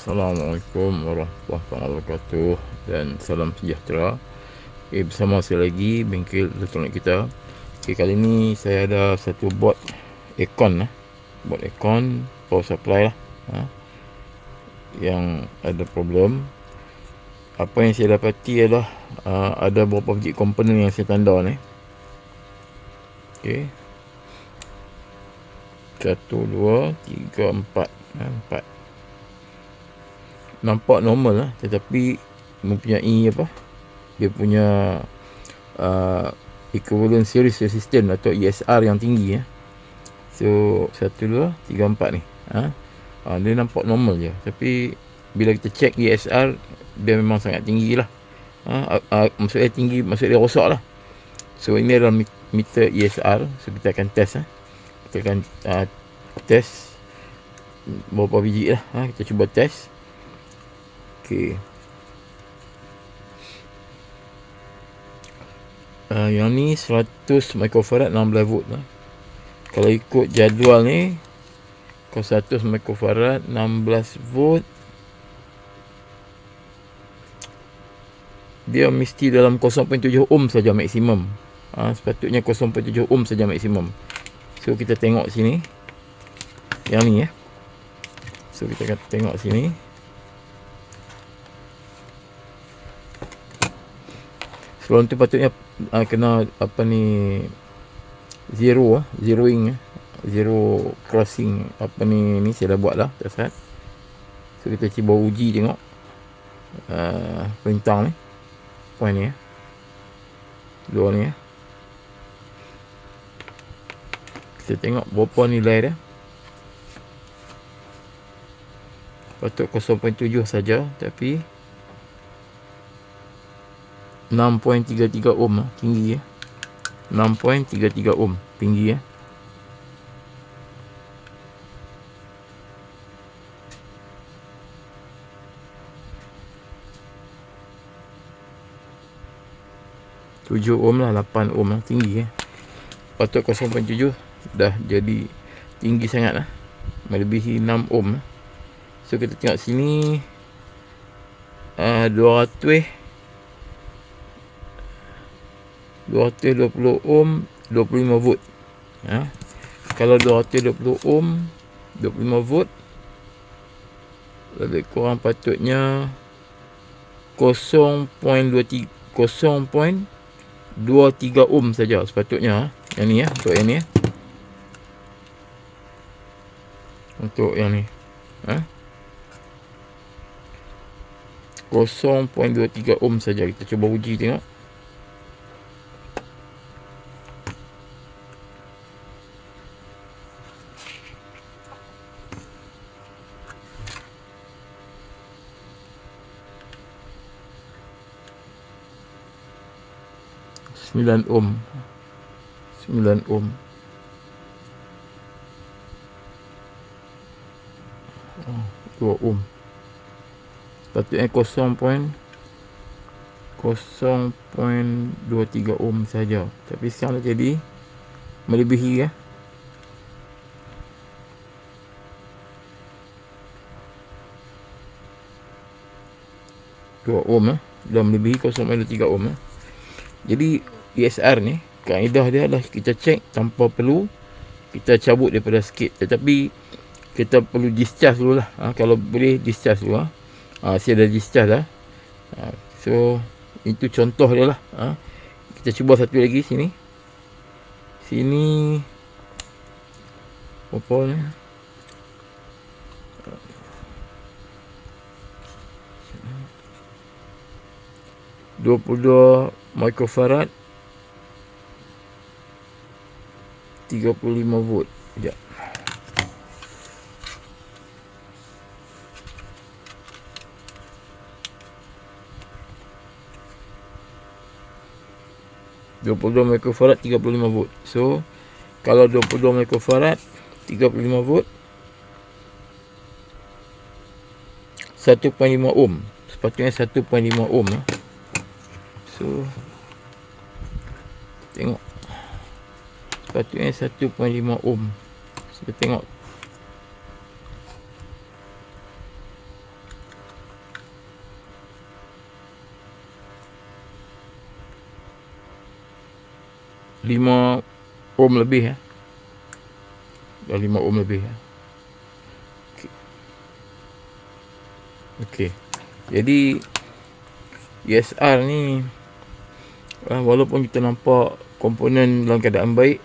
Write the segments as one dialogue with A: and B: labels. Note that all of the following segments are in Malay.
A: Assalamualaikum warahmatullahi wabarakatuh dan salam sejahtera. Okay, bersama saya lagi bengkel elektronik kita. Okay, kali ni saya ada satu bot aircon lah. Bot aircon power supply lah. Ha? Yang ada problem. Apa yang saya dapati adalah uh, ada beberapa biji komponen yang saya tanda ni. Okay. Satu, dua, tiga, empat. Ha, empat nampak normal lah tetapi mempunyai apa dia punya uh, equivalent series resistance atau ESR yang tinggi ya. So 1 2 3 4 ni. Ha? Uh, dia nampak normal je tapi bila kita check ESR dia memang sangat tinggi lah. Ha? Uh, uh, maksudnya tinggi maksudnya dia rosak lah. So ini adalah meter ESR so kita akan test ha? kita akan uh, test berapa biji lah ha? kita cuba test Okey. Uh, yang ni 100 microfarad 16 volt lah. Kalau ikut jadual ni kalau 100 microfarad 16 volt dia mesti dalam 0.7 ohm saja maksimum. Ha, sepatutnya 0.7 ohm saja maksimum. So kita tengok sini. Yang ni ya. So kita akan tengok sini. Sebelum tu patutnya uh, kena apa ni zero ah, zeroing ah. Zero crossing apa ni ni saya dah buat lah tak So kita cuba uji tengok uh, perintang ni point ni ya. Dua ni ya. Kita tengok berapa nilai dia. Patut 0.7 saja tapi 6.33 ohm lah, tinggi ya. 6.33 ohm tinggi ya. Tujuh ohm lah, lapan ohm lah, tinggi ya. Patut 0.7 dah jadi tinggi sangat lah. Melebihi 6 ohm lah. So kita tengok sini uh, 200 220 ohm 25 volt ha? kalau 220 ohm 25 volt lebih kurang patutnya 0.23 0.23 ohm saja sepatutnya ha? yang ni ya untuk yang ni ya untuk yang ni ha? 0.23 ohm saja kita cuba uji tengok Sembilan ohm Sembilan ohm oh, Dua ohm Sepatutnya kosong poin Kosong poin Dua tiga ohm saja. Tapi sekarang dah jadi Melebihi ya. Dua ohm eh. Dah melebihi kosong poin dua tiga ohm eh. Jadi ESR ni kaedah dia adalah kita check tanpa perlu kita cabut daripada sikit. Tetapi kita perlu discharge dulu lah. Ha, kalau boleh discharge dulu ha. Ha, saya dah discharge lah ha, so itu contoh dia lah. Ha. kita cuba satu lagi sini. Sini apa ni? 22 microfarad 35 volt Sekejap puluh lima volt. So kalau dua puluh dua mikrofarad tiga puluh lima volt satu point lima ohm. Sepatutnya satu point lima ohm. Eh. So tengok sepatutnya 1.5 ohm. Kita tengok. Lima ohm lebih ya dah lima ohm lebih eh. ya okay. okay jadi ESR ni ah, walaupun kita nampak komponen dalam keadaan baik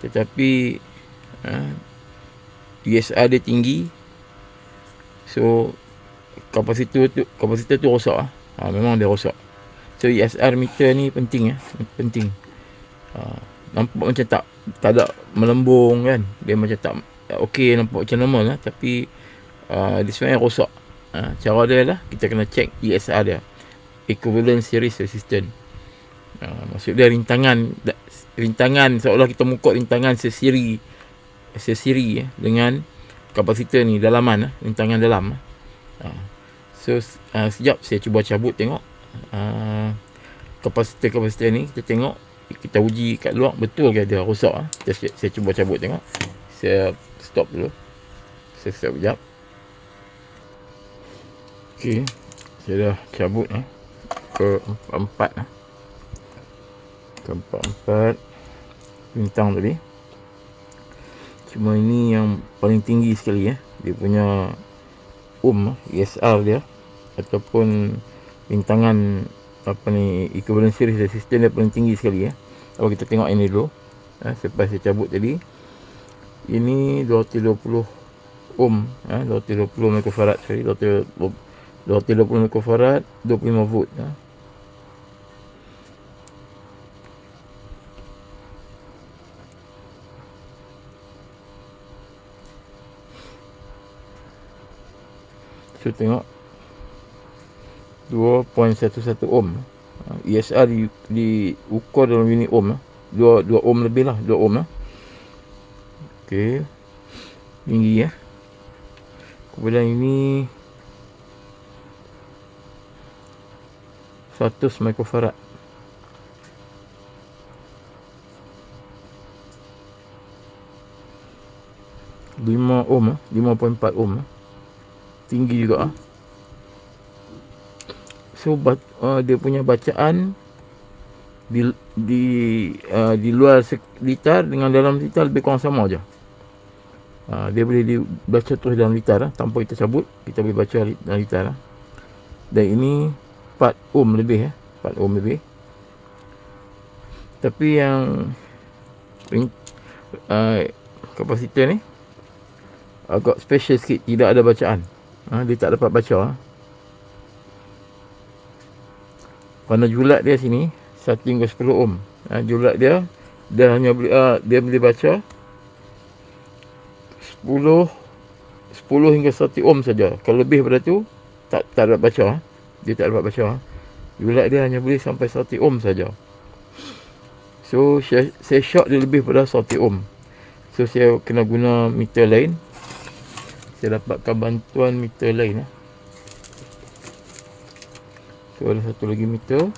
A: tetapi uh, ESR dia tinggi so kapasitor tu kapasitor tu rosak ah. Ha, memang dia rosak. So ESR meter ni penting ya, penting. Ha, nampak macam tak tak ada melembung kan. Dia macam tak okey nampak macam normal lah tapi uh, dia sebenarnya rosak. Ha, cara dia lah kita kena check ESR dia. Equivalent series resistance. Ha, maksud dia rintangan rintangan seolah kita mengukur rintangan sesiri sesiri ya, dengan kapasitor ni dalaman rintangan dalam. Ha. So uh, sekejap saya cuba cabut tengok uh, Kapasitor-kapasitor ni kita tengok Kita uji kat luar betul ke dia rosak uh. saya, saya cuba cabut tengok Saya stop dulu Saya stop sekejap Ok Saya dah cabut uh, Ke empat-empat uh. Ke empat-empat Bintang tadi Cuma ini yang paling tinggi sekali ya. Dia punya ohm ESR dia ataupun rintangan apa ni equivalent series resistance dia paling tinggi sekali ya. Kalau kita tengok ini dulu ya, selepas saya cabut tadi ini 220 ohm ya, 220 mikrofarad sorry 220 220 mikrofarad 25 volt ya. So tengok. 2.11 ohm. ESR di, di ukur dalam unit ohm 2, 2 ohm lebih lah 2 ohm lah ok tinggi ya kemudian ini 100 mikrofarad. Lima ohm, lima point empat ohm tinggi juga ah. So uh, dia punya bacaan di di uh, di luar litar dengan dalam litar lebih kurang sama aja. Uh, dia boleh dibaca terus dalam litar uh, tanpa kita cabut, kita boleh baca dalam litar. Uh. Dan ini 4 ohm lebih uh, 4 ohm lebih. Tapi yang uh, kapasitor ni agak special sikit, tidak ada bacaan ha, dia tak dapat baca ha. Pada julat dia sini 1 hingga 10 ohm ha, julat dia dia hanya boleh uh, dia boleh baca 10 10 hingga 1 ohm saja kalau lebih daripada tu tak tak dapat baca ha. dia tak dapat baca ha. julat dia hanya boleh sampai 1 ohm saja so saya, saya short dia lebih pada 1 ohm so saya kena guna meter lain saya dapatkan bantuan meter lain eh. so ada satu lagi meter.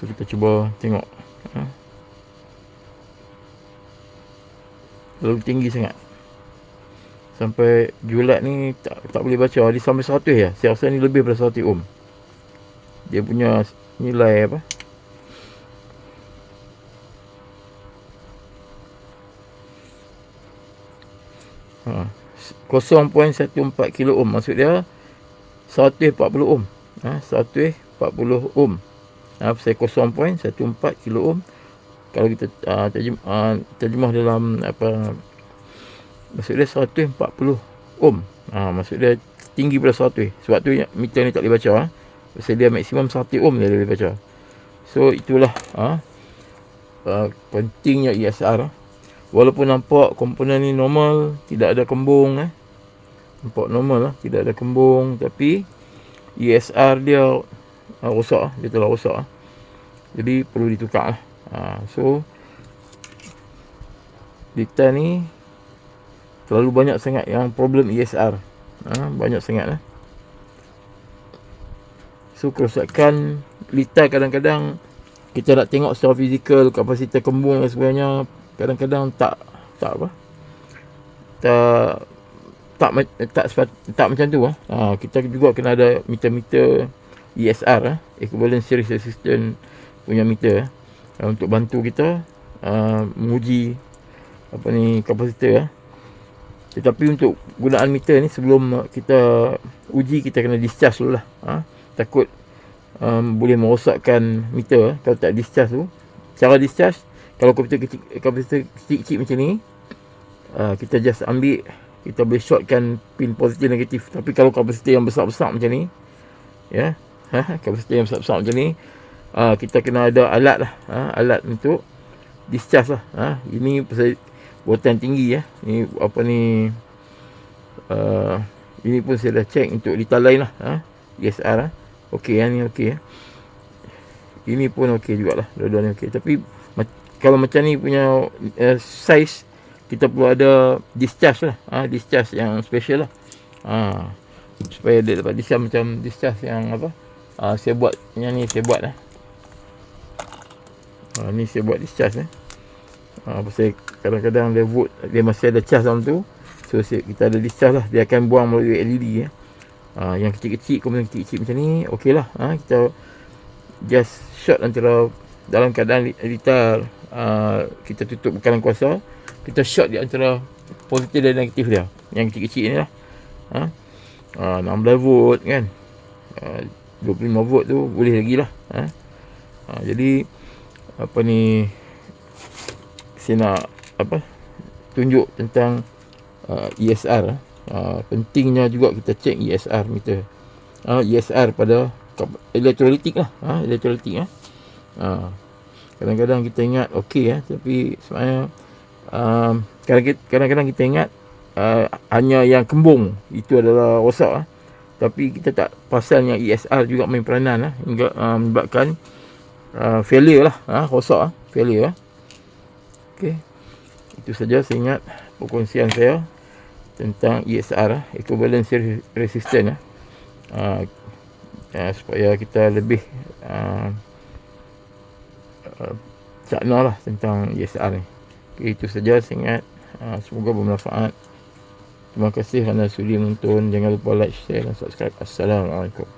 A: So kita cuba tengok eh. terlalu tinggi sangat. Sampai julat ni tak, tak boleh baca. Dia sampai 100 ya? Saya rasa ni lebih daripada 100 ohm. Dia punya nilai apa ha. 0.14 kilo ohm maksud dia 140 ohm ha. 140 ohm ha. saya 0.14 kilo ohm kalau kita uh, terjemah, uh, terjemah dalam apa maksud dia 140 ohm ha. maksud dia tinggi pada 100 sebab tu meter ni tak boleh baca ha. Pasal dia maksimum 1 ohm dia boleh baca so itulah ha. uh, pentingnya ESR ha walaupun nampak komponen ni normal tidak ada kembung eh nampak normal lah tidak ada kembung tapi ESR dia uh, rosak lah. dia telah rosak lah. jadi perlu ditukar lah. uh, so data ni terlalu banyak sangat yang problem ESR uh, banyak sangat lah so kerosakan litar kadang-kadang kita nak tengok secara fizikal kapasitas kembung dan sebagainya kadang-kadang tak tak apa tak tak tak tak, macam tu ah ha, kita juga kena ada meter-meter ESR ah equivalent series resistance punya meter uh, untuk bantu kita uh, menguji apa ni kapasitor uh. tetapi untuk gunaan meter ni sebelum kita uji kita kena discharge dulu lah uh. takut um, boleh merosakkan meter uh. kalau tak discharge tu cara discharge kalau komputer kecil-kecil macam ni uh, kita just ambil kita boleh shortkan pin positif negatif tapi kalau kapasitor yang besar-besar macam ni ya ha, kapasitor yang besar-besar macam ni uh, kita kena ada alat lah ha, alat untuk discharge lah ha. ini pasal voltan tinggi ya ni apa ni uh, ini pun saya dah check untuk litar lain lah ha. ESR lah ok ya, ni ok ya. ini pun ok jugalah dua-dua ni ok tapi kalau macam ni punya uh, size kita perlu ada discharge lah. Ha, discharge yang special lah. Ha, supaya dia dapat discharge macam discharge yang apa? Ha, saya buat yang ni saya buat lah. Ha, ni saya buat discharge eh. ha, pasal kadang-kadang dia vote dia masih ada charge dalam tu. So kita ada discharge lah. Dia akan buang melalui LED eh. ha, yang kecil-kecil kemudian kecil-kecil macam ni ok lah. Ha, kita just shot antara dalam keadaan litar. Uh, kita tutup bekalan kuasa kita shot di antara positif dan negatif dia yang kecil-kecil ni lah ha? Uh, 16 volt kan uh, 25 volt tu boleh lagi lah ha? Uh, jadi apa ni saya nak apa tunjuk tentang uh, ESR uh, pentingnya juga kita cek ESR meter uh, ESR pada elektrolitik lah ha? elektrolitik eh. uh, kadang-kadang kita ingat okey ya tapi sebenarnya um, kadang-kadang kita ingat uh, hanya yang kembung itu adalah rosak uh. tapi kita tak pasal yang ESR juga main peranan uh, hingga uh, menyebabkan uh, failure lah uh, rosak uh, failure uh. Okay. itu saja saya ingat perkongsian saya tentang ESR uh, equivalence resistance uh. Uh, uh, supaya kita lebih uh, uh, cakna lah tentang ESR ni itu saja saya ingat. Uh, semoga bermanfaat. Terima kasih kerana sudi menonton. Jangan lupa like, share dan subscribe. Assalamualaikum.